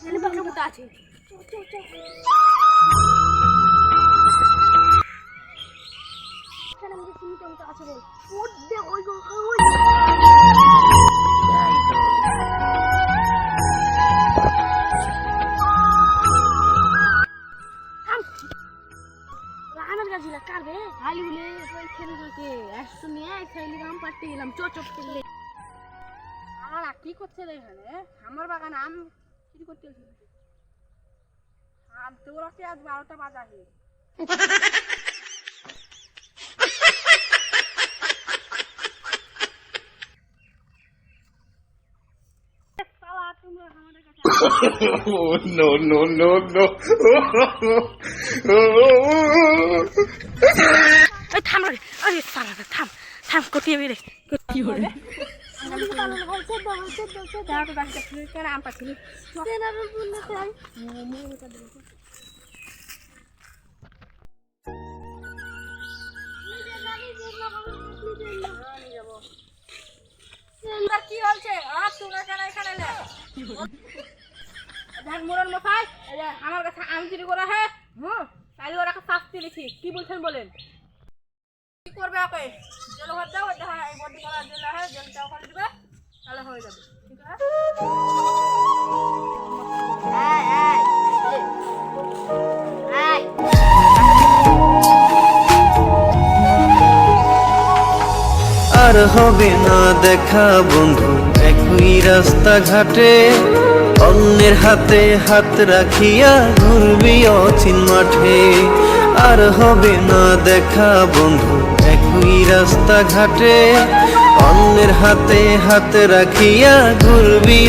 আছে। এখানে আমাদের চিনি চমচা আছে বল। ওর দে ওই গো ওই থাম। রাহানের গাছিলা কার রে? খালি বলে ওই ছেলে থাকে একশো নিয়ে খাইলি আম পাড়তে গেলাম চচপ করলে আর কি করছে রে এখানে? আমার বাগান আম চুরি করতে এসেছে আম তোর কি আজ বারোটা কাছে Oh, no, no, no, no. থাম রে রে, থাম থাম কোটিয়ে বেরে কি কি আর তোরা দেখ আমার কাছে আম চুরি করা হ্যাঁ হুম ওরা শাস্তি দিচ্ছি কি বলছেন বলেন কি করবে ওকে? জেল দাও, ওটা হয়। আর হবে না দেখা, বন্ধু, একই রাস্তা ঘাটে। অন্যের হাতে হাত রাখিয়া ঘুরবি অচিন মাঠে। আর হবে না দেখা, বন্ধু, একই রাস্তা ঘাটে। অন্যের হাতে হাত রাখিয়া ঘুরবি